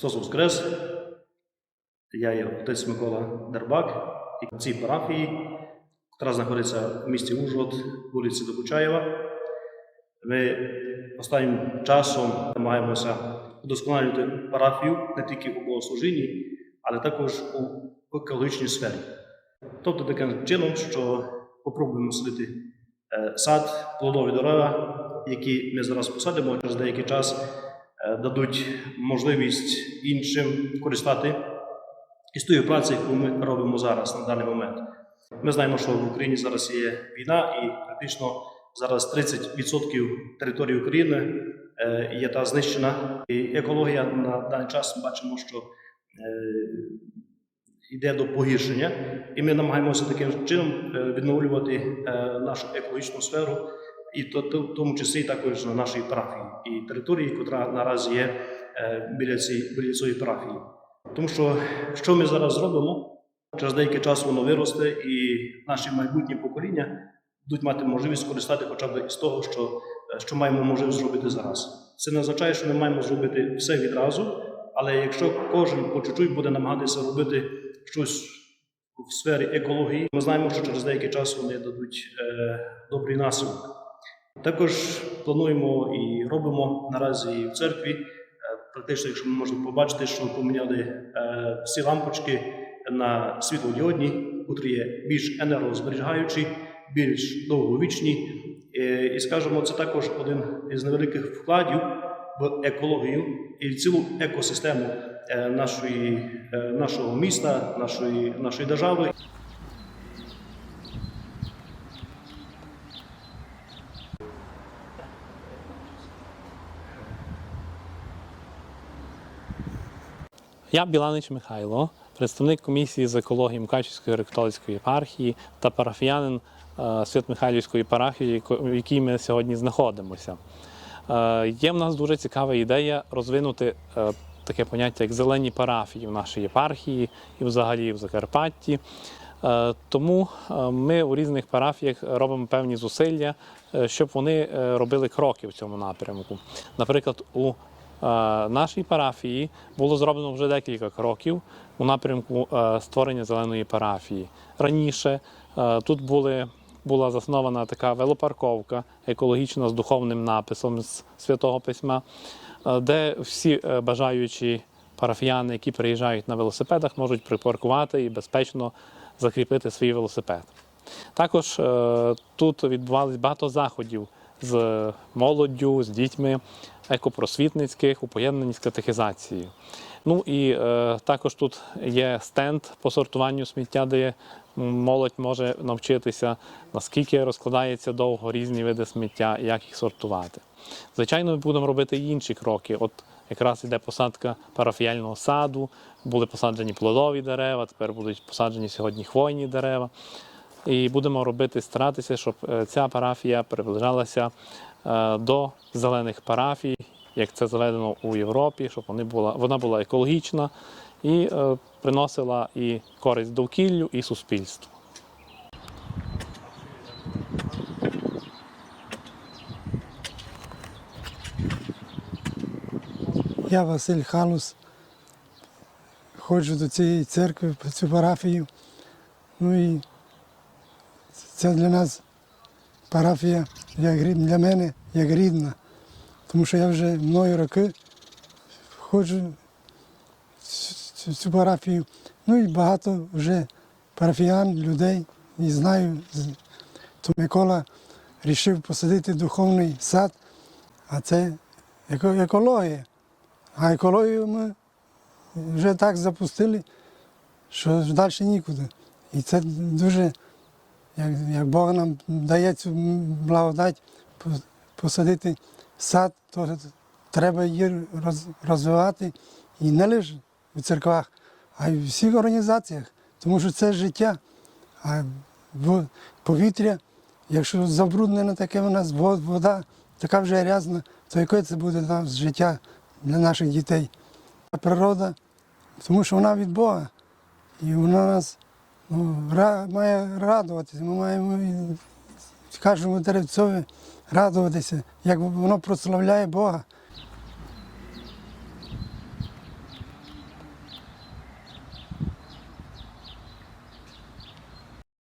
Христос Воскрес! Я є отець Микола Дербак і в цій парафії, яка знаходиться в місті Ужгород, вулиці Докучаєва. Ми останнім часом намагаємося удосконалювати парафію не тільки у богослужінні, але також у екологічній сфері. Тобто таким чином, що попробуємо садити е, сад, плодові дерева, які ми зараз посадимо через деякий час, дадуть можливість іншим користати із тої праці, яку ми робимо зараз на даний момент. Ми знаємо, що в Україні зараз є війна, і практично зараз 30% території України е, є та знищена. І екологія на даний час бачимо, що е, йде до погіршення, і ми намагаємося таким чином е, відновлювати е, нашу екологічну сферу, і то, то, в тому числі також на нашій парафії і території, яка наразі є е, біля цієї, біля цієї парафії. Тому що що ми зараз зробимо, через деякий час воно виросте, і наші майбутні покоління будуть мати можливість скористати хоча б із того, що, е, що маємо можливість зробити зараз. Це не означає, що ми маємо зробити все відразу, але якщо кожен по чуть-чуть буде намагатися робити щось в сфері екології, ми знаємо, що через деякий час вони дадуть е, добрий наслідок. Також плануємо і робимо наразі і в церкві. Е, Практично, якщо ми можемо побачити, що поміняли е, всі лампочки на світлодіодні, котрі є більш енергозберігаючі, більш довговічні. Е, І скажімо, це також один із невеликих вкладів в екологію і в цілу екосистему нашої, нашого міста, нашої, нашої держави. Я Біланич Михайло, представник комісії з екології Мукачівської греко-католицької єпархії та парафіянин е, Свят-Михайлівської парафії, в якій ми сьогодні знаходимося. Е, Є в нас дуже цікава ідея розвинути е, таке поняття як зелені парафії в нашій єпархії і взагалі в Закарпатті. Тому ми у різних парафіях робимо певні зусилля, щоб вони робили кроки в цьому напрямку. Наприклад, у нашій парафії було зроблено вже декілька кроків у напрямку е, створення зеленої парафії. Раніше е, тут були, була заснована така велопарковка екологічна з духовним написом з святого письма, е, де всі е, бажаючі парафіяни, які приїжджають на велосипедах, можуть припаркувати і безпечно закріпити свій велосипед. Також е, тут відбувалось багато заходів з молоддю, з дітьми, екопросвітницьких у поєднанні з катехізацією. Ну і е, також тут є стенд по сортуванню сміття, де молодь може навчитися, наскільки розкладається довго різні види сміття як їх сортувати. Звичайно, ми будемо робити і інші кроки. От якраз іде посадка парафіяльного саду, були посаджені плодові дерева, тепер будуть посаджені сьогодні хвойні дерева. І будемо робити, старатися, щоб е, ця парафія приближалася е, до зелених парафій, як це заведено у Європі, щоб вони була, вона була екологічна і е, приносила і користь довкіллю, і суспільству. Я Василь Халус. Ходжу до цієї церкви, цю парафію. Ну і це для нас парафія, як для мене як рідна. Тому що я вже мною роки ходжу в цю парафію. Ну і багато вже парафіян, людей. І знаю, то Микола вирішив посадити духовний сад, а це екологія. А екологію ми вже так запустили, що далі нікуди. І це дуже, як, як Бог нам дає цю благодать посадити сад, то треба її розвивати і не лише в церквах, а й в всіх організаціях, тому що це життя. А повітря, якщо забруднене таке у нас вода, така вже грязна, то яке це буде для життя для наших дітей? Природа, тому що вона від Бога. І вона нас ну, ра- має радуватися. Ми маємо і кожному деревцові радуватися, як воно прославляє Бога.